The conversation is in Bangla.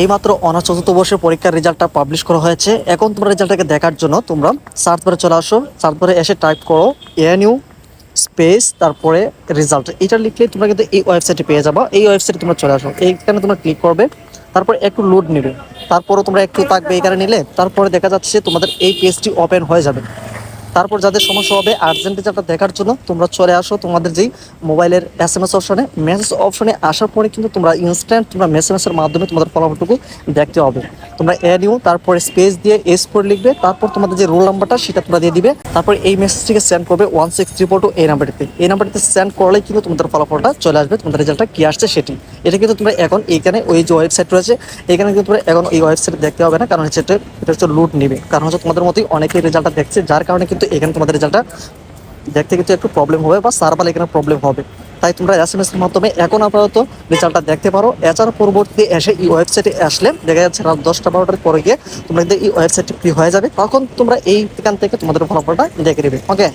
এইমাত্র অনার্স চতুর্থ বর্ষের পরীক্ষার রেজাল্টটা পাবলিশ করা হয়েছে। এখন তোমরা রেজাল্টটাকে দেখার জন্য তোমরা সার্চ বারে চলে আসো। সার্চ বারে এসে টাইপ করো এএনইউ স্পেস তারপরে রেজাল্ট এটা লিখলে তোমরা কিন্তু এই ওয়েবসাইটে পেয়ে যাবা। এই ওয়েবসাইটে তোমরা চলে আসো। এইখানে তোমরা ক্লিক করবে। তারপর একটু লোড নেবে। তারপরে তোমরা একটু থাকবে এখানে নিলে। তারপরে দেখা যাচ্ছে তোমাদের এই পেজটি ওপেন হয়ে যাবে। তারপর যাদের সমস্যা হবে আর্জেন্ট রেজাল্টটা দেখার জন্য তোমরা চলে আসো তোমাদের যেই মোবাইলের এস এম এস অপশনে মেসেজ অপশনে আসার পরে কিন্তু তোমরা ইনস্ট্যান্ট তোমরা মেসেজের মাধ্যমে তোমাদের ফলাফলটুকু দেখতে হবে তোমরা এ নিউ তারপরে স্পেস দিয়ে এস করে লিখবে, তারপর তোমাদের যে রোল নাম্বারটা সেটা তোমরা দিয়ে দিবে। তারপর এই মেসেজটিকে সেন্ড করবে ওয়ান সিক্স ট্রিপল টু এই নাম্বারটিতে এই নাম্বারটিতে সেন্ড করলেই কিন্তু তোমাদের ফলাফলটা চলে আসবে, তোমাদের রেজাল্টটা কি আসছে সেটি। এটা কিন্তু তোমরা এখন এইখানে ওই যে ওয়েবসাইট রয়েছে এখানে কিন্তু তোমরা এখন এই ওয়েবসাইটে দেখতে হবে না, কারণ হচ্ছে এটা হচ্ছে লুট নিবে। কারণ হচ্ছে তোমাদের মতোই অনেকেই রেজাল্টটা দেখছে, যার কারণে কিন্তু এখানে তোমাদের রেজাল্টটা দেখতে কিন্তু একটু প্রবলেম হবে বা সার্ভার এখানে প্রবলেম হবে। তাই তোমরা এস এম এস এর মাধ্যমে এখন আপাতত রেজাল্টটা দেখতে পারো। এছাড়া পরবর্তীতে এসে এই ওয়েবসাইটে আসলে দেখা যাচ্ছে রাত দশটা বারোটার পরে গিয়ে তোমরা কিন্তু এই ওয়েবসাইটটি ফ্রি হয়ে যাবে। তখন তোমরা এইখান থেকে তোমাদের ফলাফলটা দেখে নেবে। ওকে